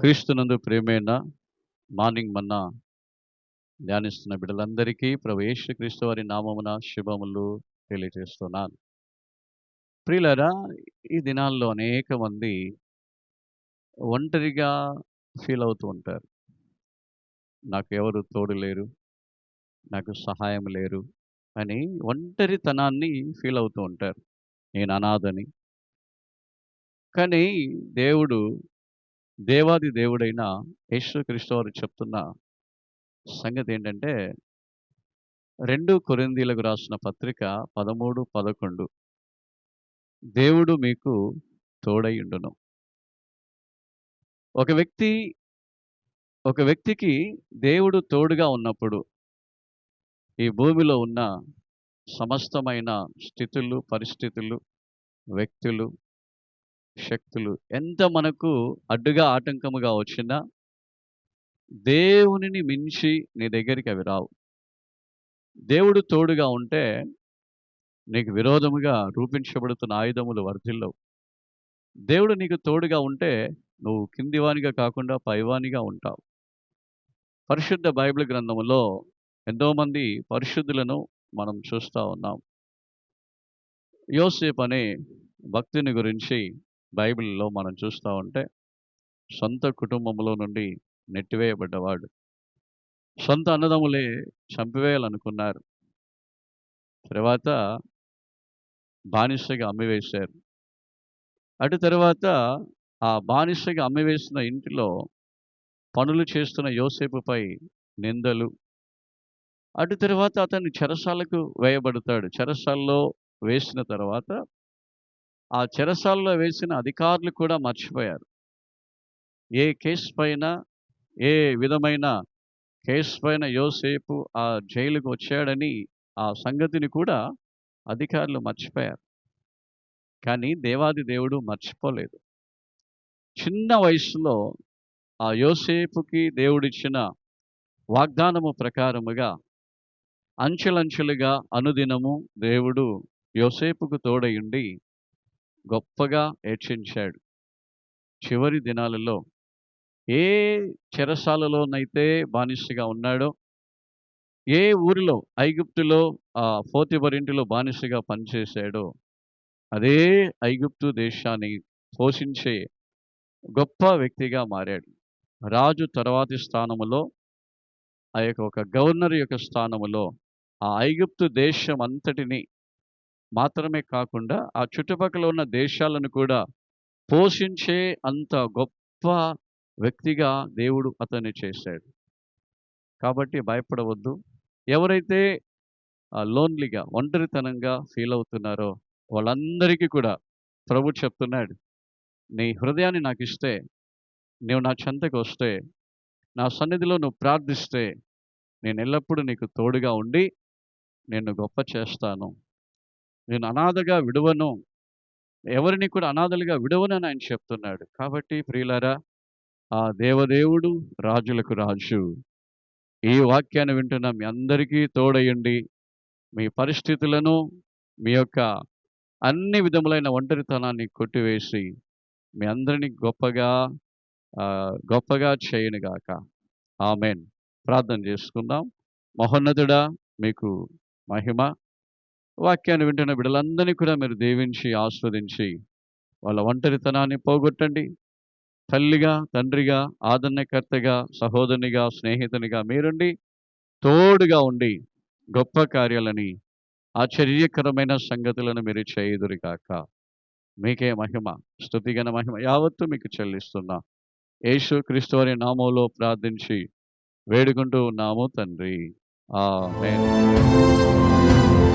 క్రీస్తునందు ప్రేమైన మార్నింగ్ మన్నా ధ్యానిస్తున్న బిడ్డలందరికీ ప్రభు క్రీస్తు వారి నామమున శుభములు తెలియజేస్తున్నాను. ప్రియులరా ఈ దినాల్లో అనేక మంది ఒంటరిగా ఫీల్ అవుతూ ఉంటారు. నాకు ఎవరు తోడు లేరు నాకు సహాయం లేరు అని ఒంటరితనాన్ని ఫీల్ అవుతూ ఉంటారు. నేను అనాథని. కానీ దేవుడు దేవాది దేవుడైన యేసుక్రీస్తు వారు చెప్తున్న సంగతి ఏంటంటే రెండు కొరిందీలకు రాసిన పత్రిక పదమూడు పదకొండు. దేవుడు మీకు తోడైండును ఒక వ్యక్తి ఒక వ్యక్తికి దేవుడు తోడుగా ఉన్నప్పుడు ఈ భూమిలో ఉన్న సమస్తమైన స్థితులు పరిస్థితులు వ్యక్తులు శక్తులు. ఎంత మనకు అడ్డుగా ఆటంకముగా వచ్చినా దేవునిని మించి నీ దగ్గరికి అవి రావు. దేవుడు తోడుగా ఉంటే నీకు విరోధముగా రూపించబడుతున్న ఆయుధములు వర్ధిల్లవు. దేవుడు నీకు తోడుగా ఉంటే నువ్వు కిందివానిగా కాకుండా పైవానిగా ఉంటావు. పరిశుద్ధ బైబిల్ గ్రంథములో ఎంతోమంది పరిశుద్ధులను మనం చూస్తూ ఉన్నాం. యోసేపు అనే భక్తుని గురించి బైబిల్లో మనం చూస్తూ ఉంటే సొంత కుటుంబంలో నుండి నెట్టివేయబడ్డవాడు. సొంత అన్నదమ్ములే చంపివేయాలనుకున్నారు. తర్వాత బానిసగా అమ్మివేశారు. అటు తర్వాత ఆ బానిసగా అమ్మివేసిన ఇంటిలో పనులు చేస్తున్న యోసేపుపై నిందలు. అటు తర్వాత అతన్ని చెరసాలకు వేయబడతాడు. చెరసాల్లో వేసిన తర్వాత ఆ చెరసాల్లో వేసిన అధికారులు కూడా మర్చిపోయారు. ఏ కేసు పైన ఏ విధమైన కేసు పైన యోసేపు ఆ జైలుకు వచ్చాడని ఆ సంగతిని కూడా అధికారులు మర్చిపోయారు. కానీ దేవాది దేవుడు మర్చిపోలేదు. చిన్న వయసులో ఆ యోసేపుకి దేవుడిచ్చిన వాగ్దానము ప్రకారముగా అంచెలంచెలుగా అనుదినము దేవుడు యోసేపుకు తోడయుండి గొప్పగా హెచ్చించాడు చివరి దినాలలో ఏ చెరసాలలోనైతే బానిసగా ఉన్నాడో ఏ ఊరిలో ఐగుప్తులో ఆ పోతిబరింటిలో బానిసగా పనిచేశాడో అదే ఐగుప్తు దేశాన్ని పోషించే గొప్ప వ్యక్తిగా మారాడు. రాజు తర్వాతి స్థానములో ఆ యొక్క ఒక గవర్నర్ యొక్క స్థానములో ఆ ఐగుప్తు దేశం అంతటిని మాత్రమే కాకుండా ఆ చుట్టుపక్కల ఉన్న దేశాలను కూడా పోషించే అంత గొప్ప వ్యక్తిగా దేవుడు అతన్ని చేశాడు. కాబట్టి భయపడవద్దు. ఎవరైతే లోన్లీగా ఒంటరితనంగా ఫీల్ అవుతున్నారో వాళ్ళందరికీ కూడా ప్రభు చెప్తున్నాడు నీ హృదయాన్ని నాకు ఇస్తే నువ్వు నా చెంతకు వస్తే నా సన్నిధిలో నువ్వు ప్రార్థిస్తే నేను ఎల్లప్పుడూ నీకు తోడుగా ఉండి నేను గొప్ప చేస్తాను. నేను అనాథగా విడవను. ఎవరిని కూడా అనాథలుగా విడవనని ఆయన చెప్తున్నాడు. కాబట్టి ప్రియులారా ఆ దేవదేవుడు రాజులకు రాజు. ఈ వాక్యాన్ని వింటున్న మీ అందరికీ తోడయండి మీ పరిస్థితులను మీ యొక్క అన్ని విధములైన ఒంటరితనాన్ని కొట్టివేసి మీ అందరినీ గొప్పగా గొప్పగా చేయనుగాక ఆమెన్. ప్రార్థన చేసుకుందాం. మహోన్నతుడా మీకు మహిమ వాక్యాన్ని వింటున్న బిడ్డలందరినీ కూడా మీరు దీవించి ఆస్వాదించి వాళ్ళ ఒంటరితనాన్ని పోగొట్టండి. తల్లిగా తండ్రిగా ఆదరణకర్తగా సహోదరునిగా స్నేహితునిగా మీరుండి తోడుగా ఉండి గొప్ప కార్యాలని ఆశ్చర్యకరమైన సంగతులను మీరు చేయుదురుగాక. మీకే మహిమ స్థుతిగన మహిమ యావత్తు మీకు చెల్లిస్తున్నా. యేసు క్రీస్తు వారి నామంలో ప్రార్థించి వేడుకుంటూ ఉన్నాము తండ్రి. ఆ